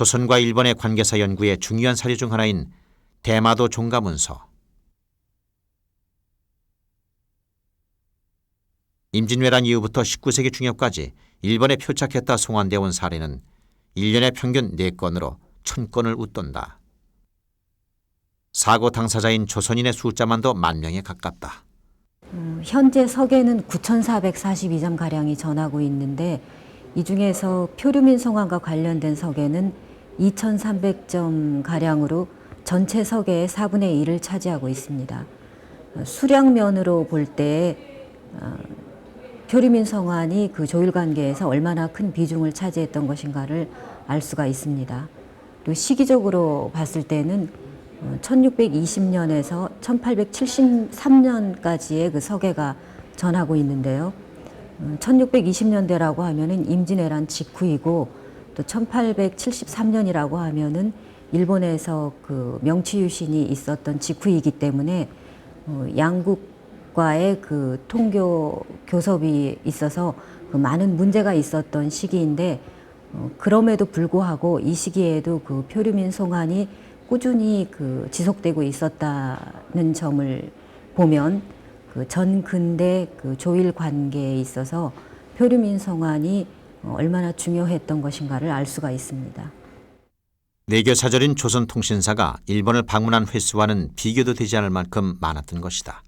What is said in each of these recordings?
조선과 일본의 관계사 연구의 중요한 사료 중 하나인 대마도 종가문서. 임진왜란 이후부터 19세기 중엽까지 일본에 표착했다 송환되어 온 사례는 1년에 평균 4건으로 1000건을 웃돈다. 사고 당사자인 조선인의 숫자만도 만 명에 가깝다. 음, 현재 석에는 9,442점 가량이 전하고 있는데 이 중에서 표류민 송환과 관련된 석에는 2,300점 가량으로 전체 석의 4분의 1을 차지하고 있습니다. 어, 수량면으로 볼때 어, 표류민 성환이 그 조율 관계에서 얼마나 큰 비중을 차지했던 것인가를 알 수가 있습니다. 또 시기적으로 봤을 때는 1620년에서 1873년까지의 그 서계가 전하고 있는데요. 1620년대라고 하면은 임진왜란 직후이고 또 1873년이라고 하면은 일본에서 그 명치유신이 있었던 직후이기 때문에 어, 양국과의 그 통교 교섭이 있어서 그 많은 문제가 있었던 시기인데 어, 그럼에도 불구하고 이 시기에도 그 표류민 송환이 꾸준히 그 지속되고 있었다는 점을 보면 그 전 근대 그 조일 관계에 있어서 표류민 송환이 어, 얼마나 중요했던 것인가를 알 수가 있습니다. 내교 사절인 조선통신사가 일본을 방문한 횟수와는 비교도 되지 않을 만큼 많았던 것이다.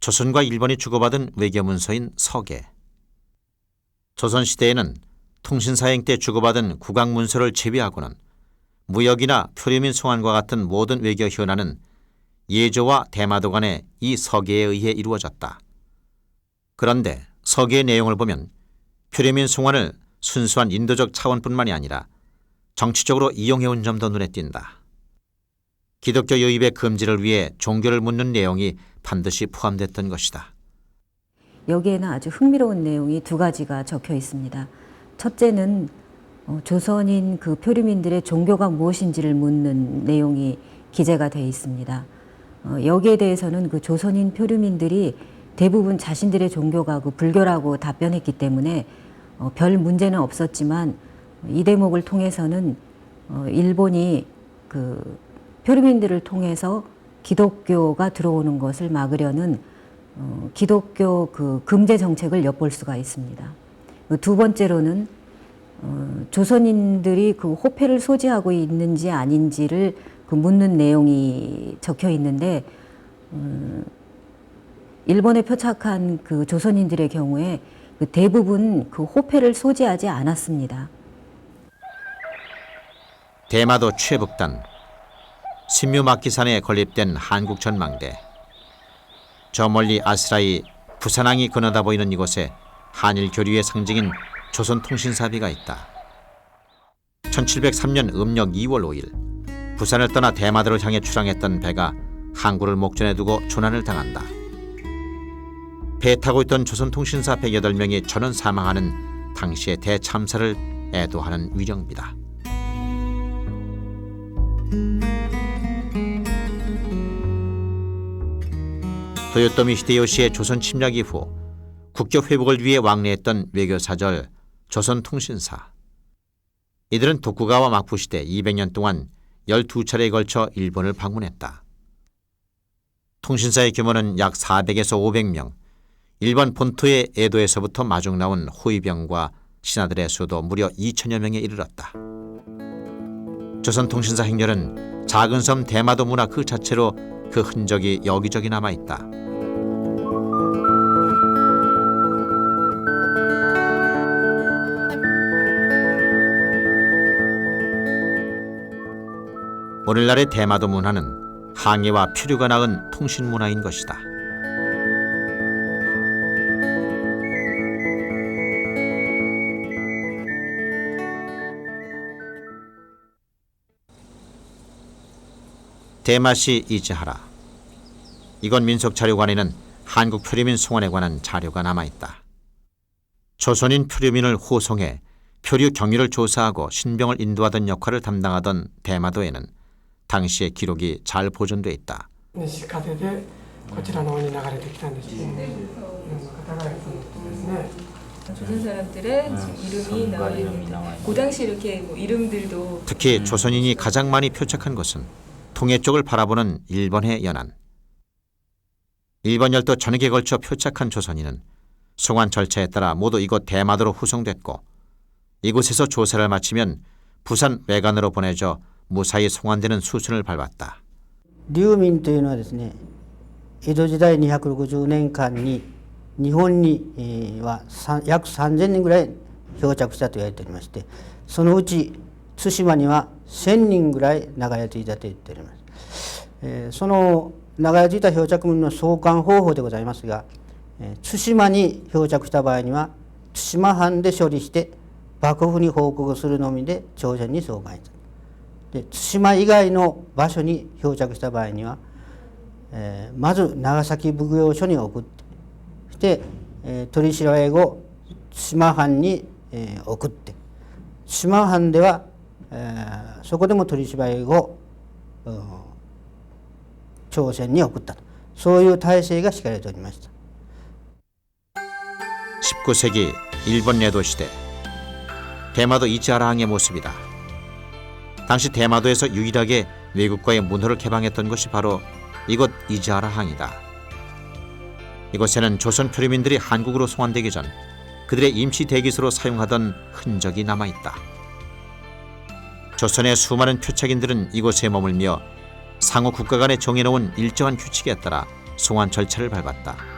조선과 일본이 주고받은 외교문서인 서계. 조선시대에는 통신사행 때 주고받은 국왕문서를 제외하고는 무역이나 표류민 송환과 같은 모든 외교 현안은 예조와 대마도 간의 이 서계에 의해 이루어졌다. 그런데 서계의 내용을 보면 표류민 송환을 순수한 인도적 차원뿐만이 아니라 정치적으로 이용해온 점도 눈에 띈다. 기독교 유입의 금지를 위해 종교를 묻는 내용이 반드시 포함됐던 것이다. 여기에는 아주 흥미로운 내용이 두 가지가 적혀 있습니다. 첫째는 어, 조선인 그 표류민들의 종교가 무엇인지를 묻는 내용이 기재가 되어 있습니다. 어, 여기에 대해서는 그 조선인 표류민들이 대부분 자신들의 종교가 그 불교라고 답변했기 때문에 어, 별 문제는 없었지만 이 대목을 통해서는 어, 일본이 그 표류민들을 통해서 기독교가 들어오는 것을 막으려는 어, 기독교 그 금제 정책을 엿볼 수가 있습니다. 그두 번째로는 어, 조선인들이 그 호패를 소지하고 있는지 아닌지를 그 묻는 내용이 적혀 있는데 음, 일본에 표착한 그 조선인들의 경우에 그 대부분 그 호패를 소지하지 않았습니다. 대마도 최북단 신묘막기산에 건립된 한국 전망대 저 멀리 아스라이 부산항이 건너다 보이는 이곳에 한일 교류의 상징인 조선통신사비가 있다. 1703년 음력 2월 5일 부산을 떠나 대마도를 향해 출항했던 배가 항구를 목전에 두고 조난을 당한다. 배 타고 있던 조선통신사 108명이 전원 사망하는 당시의 대참사를 애도하는 위령비다. 도요토미 히데요시의 조선 침략 이후 국격 회복을 위해 왕래했던 외교사절 조선통신사. 이들은 도쿠가와 막부 시대 200년 동안 12차례에 걸쳐 일본을 방문했다. 통신사의 규모는 약 400에서 500명, 일본 본토의 에도에서부터 마중 나온 호위병과 신하들의 수도 무려 2천여 명에 이르렀다. 조선통신사 행렬은 작은 섬 대마도 문화 그 자체로 그 흔적이 여기저기 남아 있다. 오늘날의 대마도 문화는 항해와 표류가 낳은 통신 문화인 것이다. 대마시 이즈하라. 이건 민속 자료관에는 한국 표류민 송환에 관한 자료가 남아 있다. 조선인 표류민을 호송해 표류 경위를 조사하고 신병을 인도하던 역할을 담당하던 대마도에는 당시의 기록이 잘 보존돼 있다. 西風でこちらの方に流れてきたんですね、うん方が 조선 사람들의 지금 이름이 나와 있습니다. 그 당시 이렇게 뭐 이름들도 특히 조선인이 가장 많이 표착한 곳은 동해 쪽을 바라보는 일본해 연안. 일본 열도 전역에 걸쳐 표착한 조선인은 송환 절차에 따라 모두 이곳 대마도로 후송됐고 이곳에서 조사를 마치면 부산 외관으로 보내져 무사히 송환되는 수순을 밟았다. 流民というのはですね江戸時代260年間に日本にえーはさん約3000人ぐらい漂着したと言われておりましてそのうち対馬には1000人ぐらい流れ着いたと言っております、えーその流れ着いた漂着民の送還方法でございますが、えー対馬に漂着した場合には対馬藩で処理して幕府に報告するのみで朝鮮に送還した で対馬以外の場所に漂着した場合には、えーまず長崎奉行所に送ってそして、えー取り調べ後対馬藩に、えー送って対馬藩では、えーそこでも取り調べ後うん朝鮮に送ったとそういう体制が敷かれておりました。 19세기 일본 내도 시대 대마도 이치하라항의 모습이다. 당시 대마도에서 유일하게 외국과의 문호를 개방했던 것이 바로 이곳 이지하라항이다. 이곳에는 조선 표류민들이 한국으로 송환되기 전 그들의 임시 대기소로 사용하던 흔적이 남아 있다. 조선의 수많은 표착인들은 이곳에 머물며 상호 국가 간에 정해놓은 일정한 규칙에 따라 송환 절차를 밟았다.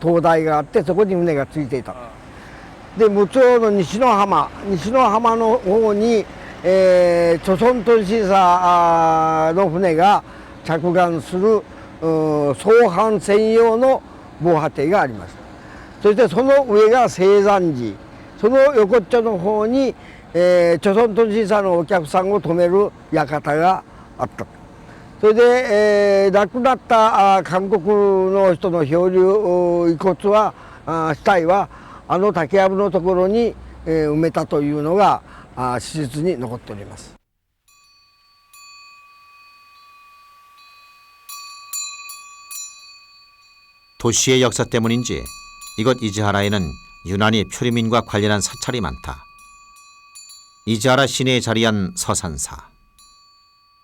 灯台があってそこに船がついていた。で陸奥の西の浜西の浜の方に、えー、貯村都市さの船が着岸するう送販専用の防波堤があります。そしてその上が青山寺。その横っちょの方に、えー、貯村都市さのお客さんを泊める館があったそれで、えー、亡くなった韓国の人の漂流遺骨は死体はあの竹やぶのところに、えー、埋めたというのが史実に残っております。도시의 역사 때문인지 이곳 이지하라에는 유난히 표리민과 관련한 사찰이 많 다. 이지하라 시내에 자리한 서산 사.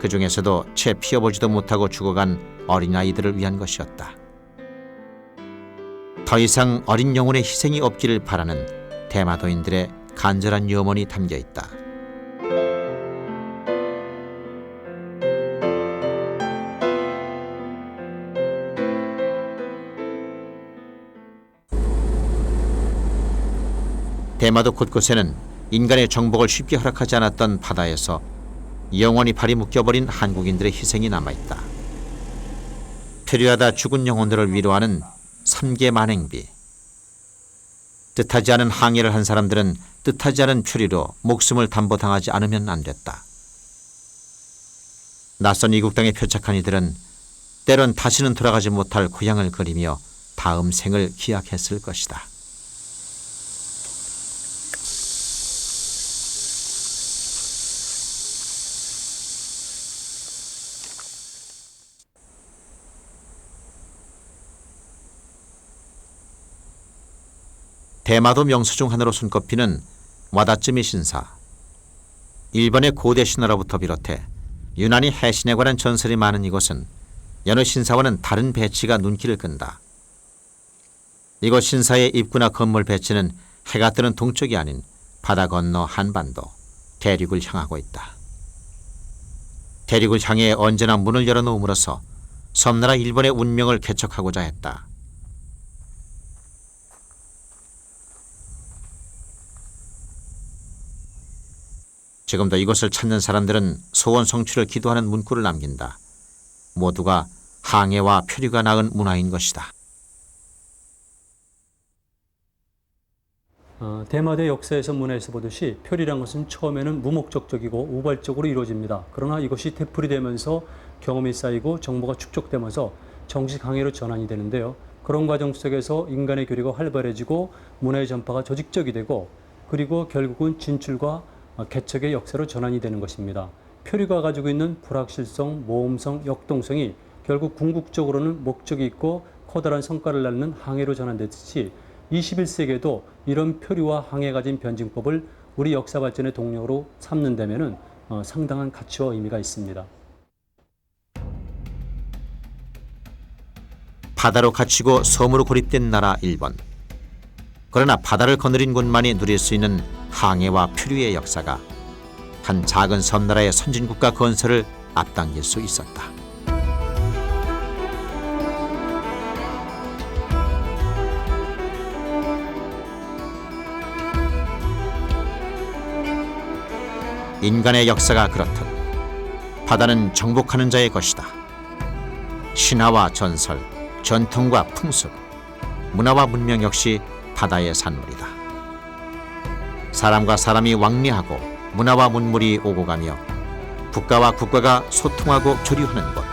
그 중에서도 채 피어보지도 못하고 죽어간 어린아이들을 위한 것이었다. 더 이상 어린 영혼의 희생이 없기를 바라는 대마도인들의 간절한 염원이 담겨 있다. 대마도 곳곳에는 인간의 정복을 쉽게 허락하지 않았던 바다에서 영원히 발이 묶여버린 한국인들의 희생이 남아있다. 필요하다 죽은 영혼들을 위로하는 삼계 만행비. 뜻하지 않은 항해를 한 사람들은 뜻하지 않은 표리로 목숨을 담보당하지 않으면 안 됐다. 낯선 이국 땅에 표착한 이들은 때론 다시는 돌아가지 못할 고향을 그리며 다음 생을 기약했을 것이다. 대마도 명소 중 하나로 손꼽히는 와다츠미 신사. 일본의 고대 신화로부터 비롯해 유난히 해신에 관한 전설이 많은 이곳은 여느 신사와는 다른 배치가 눈길을 끈다. 이곳 신사의 입구나 건물 배치는 해가 뜨는 동쪽이 아닌 바다 건너 한반도 대륙을 향하고 있다. 대륙을 향해 언제나 문을 열어놓음으로써 섬나라 일본의 운명을 개척하고자 했다. 지금도 이곳을 찾는 사람들은 소원 성취를 기도하는 문구를 남긴다. 모두가 항해와 표류가 낳은 문화인 것이다. 어, 대마대 역사에서 문화에서 보듯이 표리란 것은 처음에는 무목적적이고 우발적으로 이루어집니다. 그러나 이것이 되풀이 되면서 경험이 쌓이고 정보가 축적되면서 정식 항해로 전환이 되는데요. 그런 과정 속에서 인간의 교류가 활발해지고 문화의 전파가 조직적이 되고 그리고 결국은 진출과 어, 개척의 역사로 전환이 되는 것입니다. 표류가 가지고 있는 불확실성, 모험성, 역동성이 결국 궁극적으로는 목적이 있고 커다란 성과를 낳는 항해로 전환됐듯이 21세기에도 이런 표류와 항해 가진 변증법을 우리 역사 발전의 동력으로 삼는다면은 어, 상당한 가치와 의미가 있습니다. 바다로 갇히고 섬으로 고립된 나라 일본. 그러나 바다를 거느린 곳만이 누릴 수 있는 항해와 표류의 역사가 한 작은 섬나라의 선진국가 건설을 앞당길 수 있었다. 인간의 역사가 그렇듯 바다는 정복하는 자의 것이다. 신화와 전설, 전통과 풍습, 문화와 문명 역시 바다의 산물이다. 사람과 사람이 왕래하고 문화와 문물이 오고 가며 국가와 국가가 소통하고 교류하는 곳.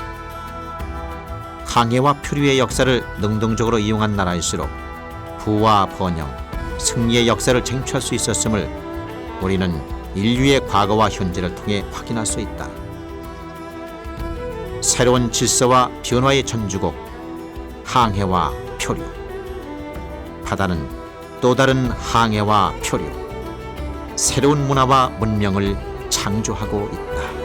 항해와 표류의 역사를 능동적으로 이용한 나라일수록 부와 번영, 승리의 역사를 쟁취할 수 있었음을 우리는 인류의 과거와 현재를 통해 확인할 수 있다. 새로운 질서와 변화의 전주곡, 항해와 표류. 바다는 또 다른 항해와 표류, 새로운 문화와 문명을 창조하고 있다.